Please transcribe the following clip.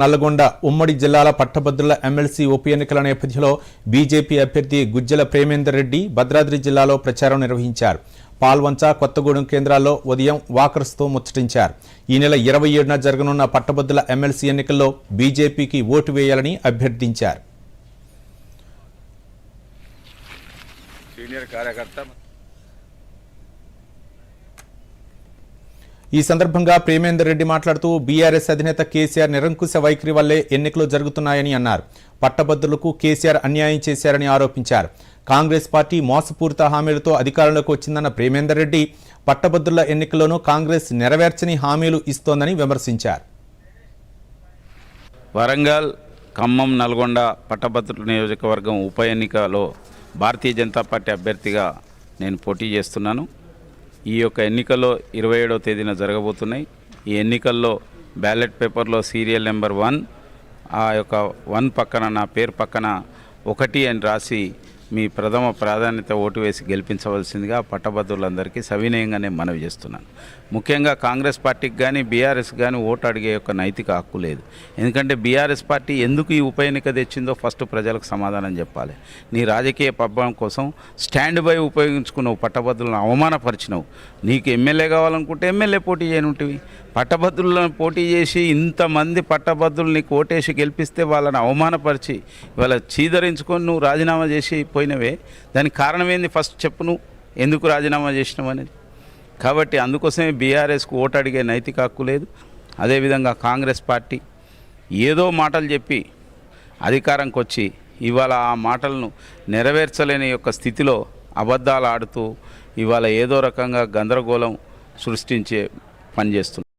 నల్లగొండ ఉమ్మడి జిల్లాల పట్టభద్రుల ఎమ్మెల్సీ ఉప ఎన్నికల నేపథ్యంలో బీజేపీ అభ్యర్థి గుజ్జల ప్రేమేందర్ రెడ్డి భద్రాద్రి జిల్లాలో ప్రచారం నిర్వహించారు. పాల్వంచ కొత్తగూడెం కేంద్రాల్లో ఉదయం వాకర్స్తో ముచ్చటించారు. ఈ నెల ఇరవై ఏడున జరగనున్న పట్టభద్రుల ఎమ్మెల్సీ ఎన్నికల్లో బీజేపీకి ఓటు వేయాలని అభ్యర్థించారు. సీనియర్ కార్యకర్త ఈ సందర్భంగా ప్రేమేందర్ రెడ్డి మాట్లాడుతూ బీఆర్ఎస్ అధినేత కేసీఆర్ నిరంకుశ వైఖరి వల్లే ఎన్నికలు జరుగుతున్నాయని అన్నారు. పట్టభద్రులకు కేసీఆర్ అన్యాయం చేశారని ఆరోపించారు. కాంగ్రెస్ పార్టీ మోసపూరిత హామీలతో అధికారంలోకి వచ్చిందన్న ప్రేమేందర్ రెడ్డి పట్టభద్రుల ఎన్నికల్లోనూ కాంగ్రెస్ నెరవేర్చని హామీలు ఇస్తోందని విమర్శించారు. వరంగల్ ఖమ్మం నల్గొండ పట్టభద్రుల నియోజకవర్గం ఉప ఎన్నికలో భారతీయ జనతా పార్టీ అభ్యర్థిగా నేను పోటీ చేస్తున్నాను. ఈ యొక్క ఎన్నికల్లో ఇరవై ఏడవ తేదీన జరగబోతున్నాయి. ఈ ఎన్నికల్లో బ్యాలెట్ పేపర్లో సీరియల్ నెంబర్ వన్ ఆ యొక్క వన్ పక్కన నా పేరు పక్కన ఒకటి అని రాసి మీ ప్రథమ ప్రాధాన్యత ఓటు వేసి గెలిపించవలసిందిగా పట్టభద్రులందరికీ సవినయంగా నేను మనవి చేస్తున్నాను. ముఖ్యంగా కాంగ్రెస్ పార్టీకి కానీ బీఆర్ఎస్ కానీ ఓటు అడిగే యొక్క నైతిక హక్కు లేదు. ఎందుకంటే బీఆర్ఎస్ పార్టీ ఎందుకు ఈ ఉప ఎన్నిక తెచ్చిందో ఫస్ట్ ప్రజలకు సమాధానం చెప్పాలి. నీ రాజకీయ పబ్బం కోసం స్టాండ్ బై ఉపయోగించుకున్నావు పట్టభద్రులను అవమానపరిచినావు. నీకు ఎమ్మెల్యే కావాలనుకుంటే ఎమ్మెల్యే పోటీ చేయనుంటివి. పట్టభద్రులను పోటీ చేసి ఇంతమంది పట్టభద్రుల్ని కోటేసి గెలిపిస్తే వాళ్ళని అవమానపరిచి వాళ్ళ చీదరించుకొని నువ్వు రాజీనామా చేసి పోయినవే దానికి కారణం ఏంది ఫస్ట్ చెప్పు నువ్వు ఎందుకు రాజీనామా చేసినావు అనేది. కాబట్టి అందుకోసమే బీఆర్ఎస్కు ఓటు అడిగే నైతిక హక్కు లేదు. అదేవిధంగా కాంగ్రెస్ పార్టీ ఏదో మాటలు చెప్పి అధికారంకి వచ్చి ఇవాళ ఆ మాటలను నెరవేర్చలేని యొక్క స్థితిలో అబద్ధాలు ఆడుతూ ఇవాళ ఏదో రకంగా గందరగోళం సృష్టించే పనిచేస్తుంది